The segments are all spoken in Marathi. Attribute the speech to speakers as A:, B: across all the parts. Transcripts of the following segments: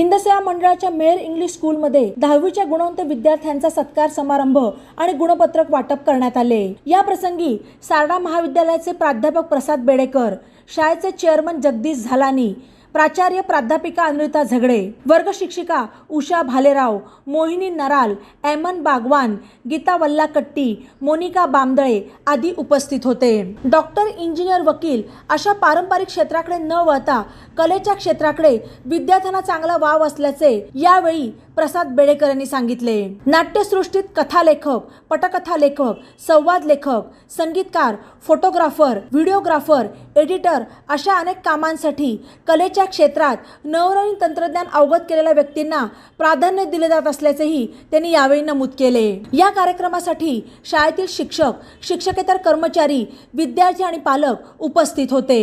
A: हिंदसेवा मंडळाच्या मेयर इंग्लिश स्कूलमध्ये दहावीच्या गुणवंत विद्यार्थ्यांचा सत्कार समारंभ आणि गुणपत्रक वाटप करण्यात आले. या प्रसंगी सारडा महाविद्यालयाचे प्राध्यापक प्रसाद बेडेकर शाळेचे चेअरमन जगदीश झालानी प्राचार्य प्राध्यापिका अनृता झगडे वर्ग शिक्षिका उषा भालेराव मोहिनी नराल एमन बागवान गीता वल्लाकट्टी मोनिका बामदळे आदी उपस्थित होते. डॉक्टर इंजिनियर वकील अशा पारंपरिक क्षेत्राकडे न वळता कलेच्या क्षेत्राकडे विद्यार्थ्यांना चांगला वाव असल्याचे यावेळी प्रसाद बेडेकर यांनी सांगितले. नाट्यसृष्टीत कथालेखक पटकथा लेखक संवाद लेखक संगीतकार फोटोग्राफर व्हिडिओग्राफर एडिटर अशा अनेक कामांसाठी कलेच्या क्षेत्रात नवनवीन तंत्रज्ञान अवगत केलेल्या व्यक्तींना प्राधान्य दिले जात असल्याचेही त्यांनी यावेळी नमूद केले. या कार्यक्रमासाठी शाळेतील शिक्षक शिक्षकेतर कर्मचारी विद्यार्थी आणि पालक उपस्थित होते.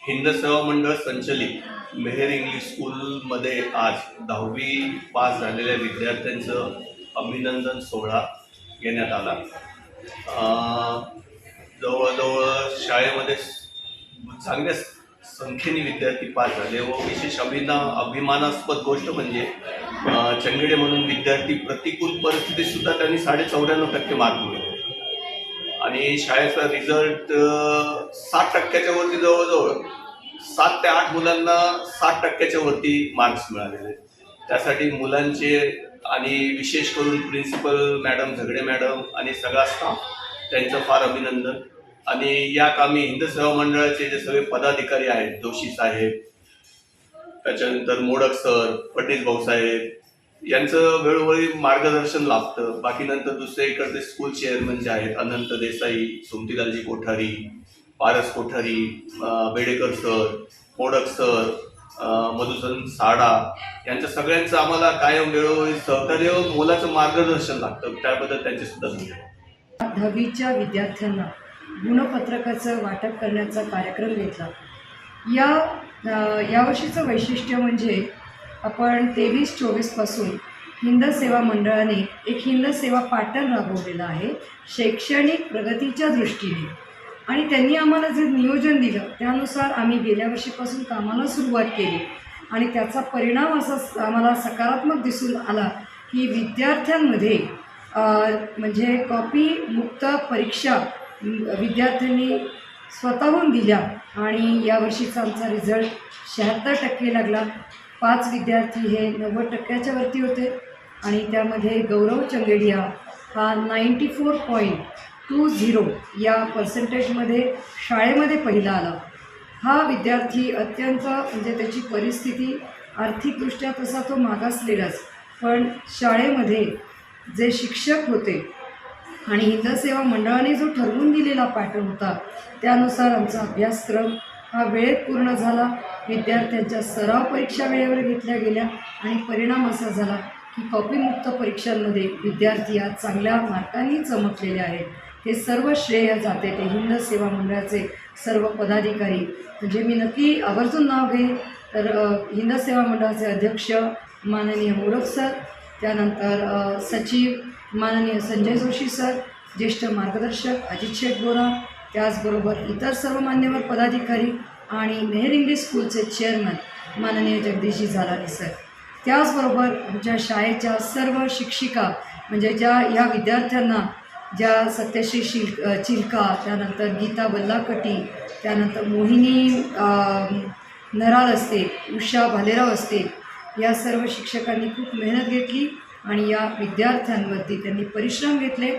B: हिंद सेवा मंडळ संचलित मेहेर इंग्लिश स्कूलमध्ये आज दहावी पास झालेल्या विद्यार्थ्यांचं अभिनंदन सोहळा घेण्यात आला. जवळजवळ शाळेमध्ये चांगल्या संख्येने विद्यार्थी पास झाले व विशेष अभिना अभिमानास्पद गोष्ट म्हणजे चंगडे चंगेडे म्हणून विद्यार्थी प्रतिकूल परिस्थितीसुद्धा त्यांनी साडे चौऱ्याण्णव टक्के मार्क मिळवले. आणि शाळेचा रिझल्ट साठ टक्क्याच्या वरती जवळजवळ. सात ते आठ मुलांना साठ टक्क्याच्या वरती मार्क्स मिळालेले त्यासाठी मुलांचे आणि विशेष करून प्रिन्सिपल मॅडम झगडे मॅडम आणि सगळा स्टाफ त्यांचं फार अभिनंदन. आणि या कामी हिंद सेवा मंडळाचे जे सगळे पदाधिकारी आहेत जोशी साहेब त्याच्यानंतर मोडक सर फडणीस भाऊसाहेब यांचं वेळोवेळी मार्गदर्शन लाभतं. बाकी नंतर दुसऱ्या इकडचे स्कूल चेअरमन जे आहेत अनंत देसाई सोमतीलालजी कोठारी पारस कोठारी बेडेकर सर मोडक सर अं, मधुसूदन साडा यांच्या सगळ्यांचं आम्हाला कायम वेळोवेळी सहकार्य मोलाचं मार्गदर्शन लागतं. त्याबद्दल त्यांचे सुद्धा धन्यवाद.
C: दहावीच्या विद्यार्थ्यांना गुणपत्रकाचं वाटप करण्याचा कार्यक्रम घेतला. या यावर्षीचं वैशिष्ट्य म्हणजे आपण तेवीस चोवीसपासून हिंद सेवा मंडळाने एक हिंद सेवा पॅटर्न राबवलेला आहे शैक्षणिक प्रगतीच्या दृष्टीने. आणि त्यांनी आम्हाला जे नियोजन दिलं त्यानुसार आम्ही गेल्या वर्षीपासून कामाला सुरुवात केली. आणि त्याचा परिणाम असा स- आम्हाला सकारात्मक दिसून आला की विद्यार्थ्यांमध्ये म्हणजे कॉपी मुक्त परीक्षा विद्यार्थ्यांनी स्वतःहून दिल्या आणि यावर्षीचा आमचा रिझल्ट शहात्तर टक्के लागला. पाच विद्यार्थी हे नव्वद टक्क्याच्या वरती होते आणि त्यामध्ये गौरव चंगेडिया हा ninety four point two zero या पर्सेंटेजमध्ये शाळेमध्ये पहिला आला. हा विद्यार्थी अत्यंत म्हणजे त्याची परिस्थिती आर्थिकदृष्ट्या तसा तो मागासलेलाच. पण शाळेमध्ये जे शिक्षक होते आणि हिंद सेवा मंडळाने जो ठरवून दिलेला पॅटर्न होता त्यानुसार आमचा अभ्यासक्रम हा वेळेत पूर्ण झाला. विद्यार्थ्यांच्या सराव परीक्षा वेळेवर घेतल्या गेल्या आणि परिणाम असा झाला की कॉपीमुक्त परीक्षांमध्ये विद्यार्थी आज चांगल्या मार्कांनी चमकलेले आहेत. हे सर्व श्रेय जाते ते हिंद सेवा मंडळाचे सर्व पदाधिकारी. म्हणजे मी नक्की आवर्जून नाव घेईन. तर हिंद सेवा मंडळाचे अध्यक्ष माननीय मोडक सर त्यानंतर सचिव माननीय संजय जोशी सर ज्येष्ठ मार्गदर्शक अजित शेठ बोरा त्याचबरोबर इतर सर्व मान्यवर पदाधिकारी आणि मेहर इंग्लिश स्कूलचे चेअरमन माननीय जगदीशजी झालाली सर. त्याचबरोबर आमच्या शाळेच्या सर्व शिक्षिका म्हणजे ज्या या विद्यार्थ्यांना ज्या सत्यश्री शिल चिलका त्यानंतर गीता बल्लाकटी त्यानंतर मोहिनी नराल असते उषा भालेराव असते या सर्व शिक्षकांनी खूप मेहनत घेतली आणि या विद्यार्थ्यांवरती त्यांनी परिश्रम घेतले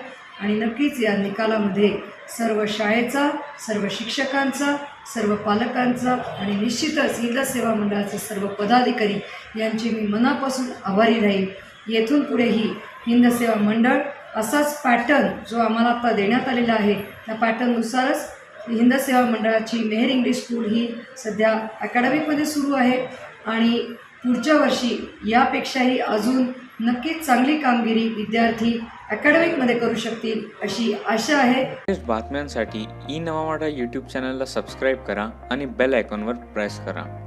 C: आणि नक्कीच या निकालामध्ये सर्व शाळेचा सर्व शिक्षकांचा सर्व पालकांचा आणि निश्चितच हिंद सेवा मंडळाचे सर्व पदाधिकारी यांची मी मनापासून आभारी राहील येथून पुढेही हिंद सेवा मंडळ असाच पॅटर्न जो आम्हाला आता देण्यात आलेला आहे त्या पॅटर्ननुसारच हिंद सेवा मंडळाची मेहर इंग्लिश स्कूल ही सध्या अकॅडमिकमध्ये सुरू आहे आणि पुढच्या वर्षी यापेक्षाही अजून नक्कीच चांगली कामगिरी विद्यार्थी अकॅडमिकमध्ये करू शकतील अशी आशा आहे.
D: लेटेस्ट बातम्यांसाठी ई नवा यूट्यूब चॅनलला सबस्क्राईब करा आणि बेल आयकॉनवर प्रेस करा.